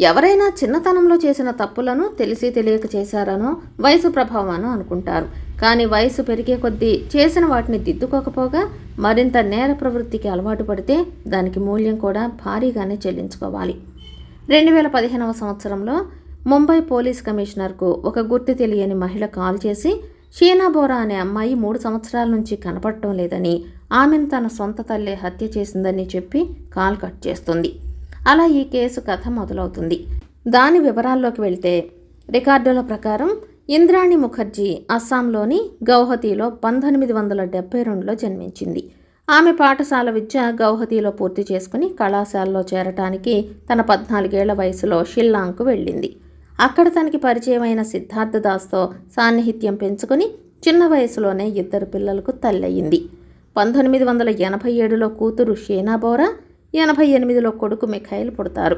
ఎవరైనా చిన్నతనంలో చేసిన తప్పులను తెలిసి తెలియక చేశారనో వయసు ప్రభావమనో అనుకుంటారు. కానీ వయసు పెరిగే కొద్దీ చేసిన వాటిని దిద్దుకోకపోగా మరింత నేర ప్రవృత్తికి అలవాటు పడితే దానికి మూల్యం కూడా భారీగానే చెల్లించుకోవాలి. రెండు వేల పదిహేనవ సంవత్సరంలో ముంబై పోలీస్ కమిషనర్కు ఒక గుర్తు తెలియని మహిళ కాల్ చేసి షీనా బోరా అనే అమ్మాయి మూడు సంవత్సరాల నుంచి కనపడటం లేదని ఆమెను తన సొంత తల్లే హత్య చేసిందని చెప్పి కాల్ కట్ చేస్తుంది. అలా ఈ కేసు కథ మొదలవుతుంది. దాని వివరాల్లోకి వెళ్తే రికార్డుల ప్రకారం ఇంద్రాణి ముఖర్జీ అస్సాంలోని గౌహతిలో పంతొమ్మిది వందల డెబ్బై రెండులో జన్మించింది. ఆమె పాఠశాల విద్య గౌహతిలో పూర్తి చేసుకుని కళాశాలలో చేరటానికి తన పద్నాలుగేళ్ళ వయసులో షిల్లాంగ్కు వెళ్ళింది. అక్కడ తనకి పరిచయమైన సిద్ధార్థ దాస్తో సాన్నిహిత్యం పెంచుకుని చిన్న వయసులోనే ఇద్దరు పిల్లలకు తల్లయింది. పంతొమ్మిది వందల ఎనభై ఏడులో కూతురు షేనా బోరా ఎనభై ఎనిమిదిలో కొడుకు మిఖాయిల్ పుడతారు.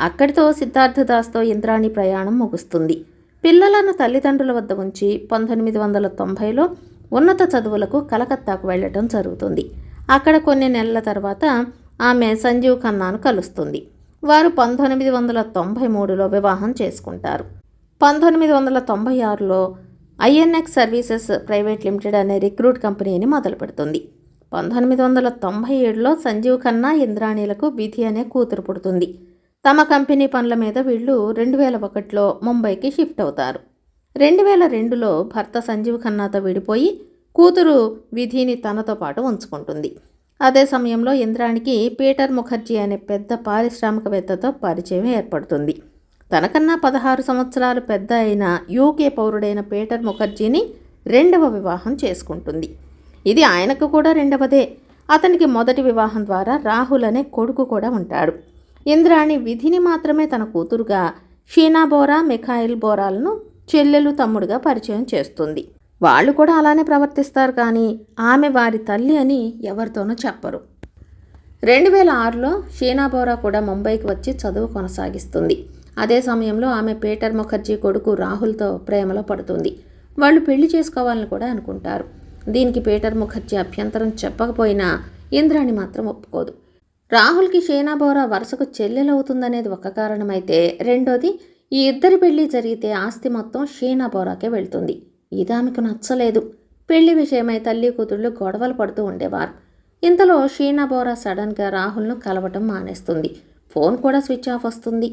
అక్కడితో సిద్ధార్థ దాస్తో ఇంద్రాణి ప్రయాణం ముగుస్తుంది. పిల్లలను తల్లిదండ్రుల వద్ద ఉంచి పంతొమ్మిది వందల తొంభైలో ఉన్నత చదువులకు కలకత్తాకు వెళ్ళటం జరుగుతుంది. అక్కడ కొన్ని నెలల తర్వాత ఆమె సంజీవ్ ఖన్నాను కలుస్తుంది. వారు పంతొమ్మిది వందల తొంభై మూడులో వివాహం చేసుకుంటారు. పంతొమ్మిది వందల తొంభై ఆరులో ఐఎన్ఎక్స్ సర్వీసెస్ ప్రైవేట్ లిమిటెడ్ అనే రిక్రూట్ కంపెనీని మొదలు పెడుతుంది పంతొమ్మిది వందల తొంభై ఏడులో సంజీవ్ ఖన్నా ఇంద్రాణీలకు విధి అనే కూతురు పుడుతుంది. తమ కంపెనీ పనుల మీద వీళ్ళు రెండు వేల ఒకటిలో ముంబైకి షిఫ్ట్ అవుతారు. రెండు వేల రెండులో భర్త సంజీవ్ ఖన్నాతో విడిపోయి కూతురు విధిని తనతో పాటు ఉంచుకుంటుంది. అదే సమయంలో ఇంద్రానికి పీటర్ ముఖర్జీ అనే పెద్ద పారిశ్రామికవేత్తతో పరిచయం ఏర్పడుతుంది. తనకన్నా పదహారు సంవత్సరాలు పెద్ద అయిన యూకే పౌరుడైన పీటర్ ముఖర్జీని రెండవ వివాహం చేసుకుంటుంది. ఇది ఆయనకు కూడా రెండవదే. అతనికి మొదటి వివాహం ద్వారా రాహుల్ అనే కొడుకు కూడా ఉంటాడు. ఇంద్రాణి విధిని మాత్రమే తన కూతురుగా షీనా బోరా మిఖాయిల్ బోరాలను చెల్లెలు తమ్ముడుగా పరిచయం చేస్తుంది. వాళ్ళు కూడా అలానే ప్రవర్తిస్తారు కానీ ఆమె వారి తల్లి అని ఎవరితోనూ చెప్పరు. రెండు వేల ఆరులో షీనా బోరా కూడా ముంబైకి వచ్చి చదువు కొనసాగిస్తుంది. అదే సమయంలో ఆమె పీటర్ ముఖర్జీ కొడుకు రాహుల్తో ప్రేమలో పడుతుంది. వాళ్ళు పెళ్ళి చేసుకోవాలని కూడా అనుకుంటారు. దీనికి పీటర్ ముఖర్జీ అభ్యంతరం చెప్పకపోయినా ఇంద్రాణి మాత్రం ఒప్పుకోదు. రాహుల్కి షేనా బోరా వరుసకు చెల్లెలవుతుందనేది ఒక కారణమైతే రెండోది ఈ ఇద్దరి పెళ్ళి జరిగితే ఆస్తి మొత్తం షేనా బోరాకే వెళ్తుంది. ఇది ఆమెకు నచ్చలేదు. పెళ్ళి విషయమై తల్లి కూతుళ్ళు గొడవలు పడుతూ ఉండేవారు. ఇంతలో షీనా బోరా సడన్గా రాహుల్ను కలవటం మానేస్తుంది. ఫోన్ కూడా స్విచ్ ఆఫ్ వస్తుంది.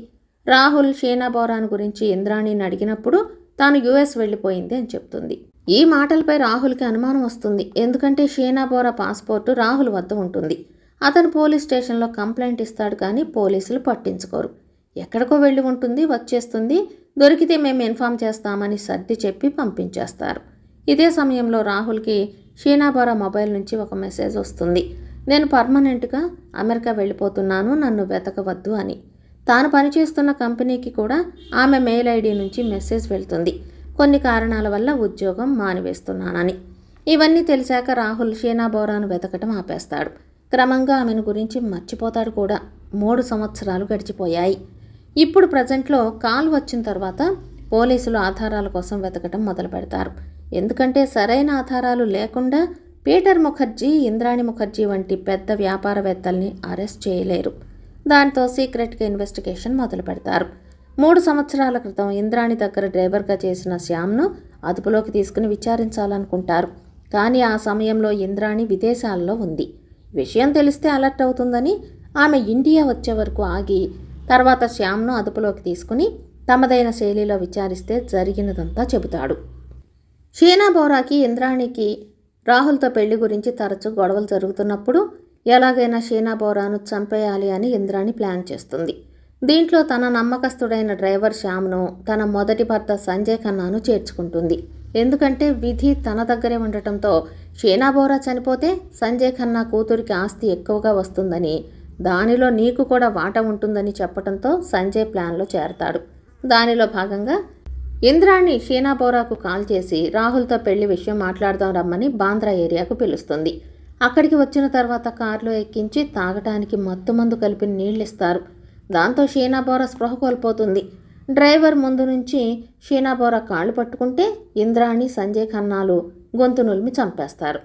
రాహుల్ షీనాబోరాని గురించి ఇంద్రాణిని అడిగినప్పుడు తాను యుఎస్ వెళ్ళిపోయింది అని చెప్తుంది. ఈ మాటలపై రాహుల్కి అనుమానం వస్తుంది. ఎందుకంటే షీనాబోరా పాస్పోర్టు రాహుల్ వద్ద ఉంటుంది. అతను పోలీస్ స్టేషన్లో కంప్లైంట్ ఇస్తాడు కానీ పోలీసులు పట్టించుకోరు. ఎక్కడికో వెళ్ళి ఉంటుంది వచ్చేస్తుంది. దొరికితే మేము ఇన్ఫామ్ చేస్తామని సర్ది చెప్పి పంపించేస్తారు. ఇదే సమయంలో రాహుల్కి షీనాబోరా మొబైల్ నుంచి ఒక మెసేజ్ వస్తుంది. నేను పర్మనెంట్గా అమెరికా వెళ్ళిపోతున్నాను నన్ను వెతకవద్దు అని. తాను పనిచేస్తున్న కంపెనీకి కూడా ఆమె మెయిల్ ఐడి నుంచి మెసేజ్ వెళ్తుంది. కొన్ని కారణాల వల్ల ఉద్యోగం మానివేస్తున్నానని. ఇవన్నీ తెలిసాక రాహుల్ షీనా బోరాను వెతకటం ఆపేస్తాడు. క్రమంగా ఆమెను గురించి మర్చిపోతాడు కూడా. మూడు సంవత్సరాలు గడిచిపోయాయి. ఇప్పుడు ప్రజెంట్లో కాల్ వచ్చిన తర్వాత పోలీసులు ఆధారాల కోసం వెతకటం మొదలు పెడతారు. ఎందుకంటే సరైన ఆధారాలు లేకుండా పీటర్ ముఖర్జీ ఇంద్రాణి ముఖర్జీ వంటి పెద్ద వ్యాపారవేత్తల్ని అరెస్ట్ చేయలేరు. దాంతో సీక్రెట్గా ఇన్వెస్టిగేషన్ మొదలు పెడతారు మూడు సంవత్సరాల క్రితం ఇంద్రాణి దగ్గర డ్రైవర్గా చేసిన శ్యామ్ను అదుపులోకి తీసుకుని విచారించాలనుకుంటారు. కానీ ఆ సమయంలో ఇంద్రాణి విదేశాల్లో ఉంది. విషయం తెలిస్తే అలర్ట్ అవుతుందని ఆమె ఇండియా వచ్చే వరకు ఆగి తర్వాత శ్యామ్ను అదుపులోకి తీసుకుని తమదైన శైలిలో విచారిస్తే జరిగినదంతా చెబుతాడు. షీనా బోరాకి ఇంద్రాణికి రాహుల్తో పెళ్ళి గురించి తరచూ గొడవలు జరుగుతున్నప్పుడు ఎలాగైనా షీనా బోరాను చంపేయాలి అని ఇంద్రాణి ప్లాన్ చేస్తుంది. దీంట్లో తన నమ్మకస్తుడైన డ్రైవర్ శ్యామ్ను తన మొదటి భర్త సంజయ్ ఖన్నాను చేర్చుకుంటుంది. ఎందుకంటే విధి తన దగ్గరే ఉండటంతో షీనా బోరా చనిపోతే సంజయ్ ఖన్నా కూతురికి ఆస్తి ఎక్కువగా వస్తుందని దానిలో నీకు కూడా వాట ఉంటుందని చెప్పడంతో సంజయ్ ప్లాన్లో చేరతాడు. దానిలో భాగంగా ఇంద్రాణి షీనా బోరాకు కాల్ చేసి రాహుల్తో పెళ్ళి విషయం మాట్లాడదాం రమ్మని బాంద్రా ఏరియాకు పిలుస్తుంది. అక్కడికి వచ్చిన తర్వాత కారులో ఎక్కించి తాగటానికి మత్తు మందు కలిపి నీళ్ళిస్తారు. దాంతో షీనాబోర స్పృహ కోల్పోతుంది. డ్రైవర్ ముందు నుంచి షీనాబోర కాళ్ళు పట్టుకుంటే ఇంద్రాణి సంజయ్ ఖన్నాలు గొంతు నులిమి చంపేస్తారు.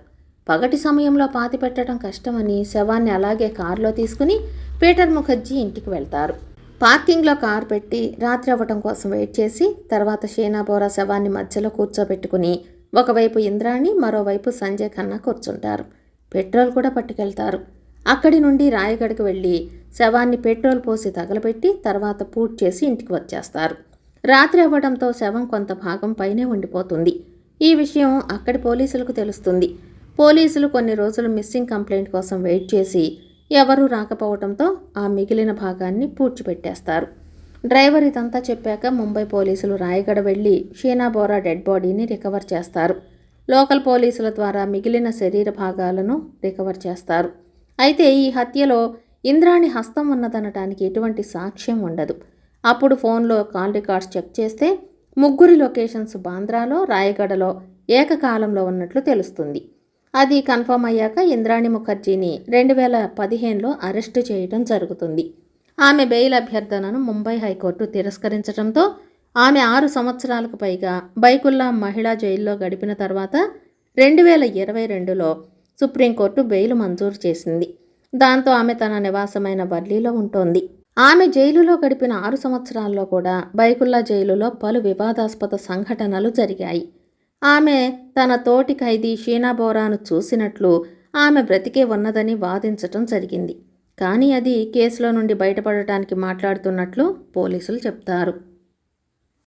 పగటి సమయంలో పాతి పెట్టడం కష్టమని శవాన్ని అలాగే కారులో తీసుకుని పీటర్ ముఖర్జీ ఇంటికి వెళ్తారు. పార్కింగ్లో కారు పెట్టి రాత్రి అవ్వటం కోసం వెయిట్ చేసి తర్వాత షీనాబోరా శవాన్ని మధ్యలో కూర్చోబెట్టుకుని ఒకవైపు ఇంద్రాణి మరోవైపు సంజయ్ ఖన్నా కూర్చుంటారు. పెట్రోల్ కూడా పట్టుకెళ్తారు. అక్కడి నుండి రాయగడకు వెళ్ళి శవాన్ని పెట్రోల్ పోసి తగలబెట్టి తర్వాత పూట్ చేసి ఇంటికి వచ్చేస్తారు. రాత్రి అవ్వడంతో శవం కొంత భాగం పైనే ఉండిపోతుంది. ఈ విషయం అక్కడి పోలీసులకు తెలుస్తుంది. పోలీసులు కొన్ని రోజులు మిస్సింగ్ కంప్లైంట్ కోసం వెయిట్ చేసి ఎవరూ రాకపోవడంతో ఆ మిగిలిన భాగాన్ని పూడ్చిపెట్టేస్తారు. డ్రైవర్ ఇదంతా చెప్పాక ముంబై పోలీసులు రాయగడ వెళ్ళి షీనా బోరా డెడ్ బాడీని రికవర్ చేస్తారు. లోకల్ పోలీసుల ద్వారా మిగిలిన శరీర భాగాలను రికవర్ చేస్తారు. అయితే ఈ హత్యలో ఇంద్రాణి హస్తం ఉన్నదనటానికి ఎటువంటి సాక్ష్యం ఉండదు. అప్పుడు ఫోన్లో కాల్ రికార్డ్స్ చెక్ చేస్తే ముగ్గురి లొకేషన్స్ బాంద్రాలో రాయగడలో ఏకకాలంలో ఉన్నట్లు తెలుస్తుంది. అది కన్ఫర్మ్ అయ్యాక ఇంద్రాణి ముఖర్జీని రెండు వేల పదిహేనులో అరెస్టు చేయడం జరుగుతుంది. ఆమె బెయిల్ అభ్యర్థనను ముంబై హైకోర్టు తిరస్కరించడంతో ఆమె ఆరు సంవత్సరాలకు పైగా బైకుల్లా మహిళా జైల్లో గడిపిన తర్వాత రెండు వేల ఇరవై రెండులో సుప్రీంకోర్టు బెయిల్ మంజూరు చేసింది. దాంతో ఆమె తన నివాసమైన వర్లీలో ఉంటోంది. ఆమె జైలులో గడిపిన ఆరు సంవత్సరాల్లో కూడా బైకుల్లా జైలులో పలు వివాదాస్పద సంఘటనలు జరిగాయి. ఆమె తన తోటి ఖైదీ షీనా బోరాను చూసినట్లు ఆమె బ్రతికే ఉన్నదని వాదించటం జరిగింది. కానీ అది కేసులో నుండి బయటపడటానికి మాట్లాడుతున్నట్లు పోలీసులు చెప్తారు.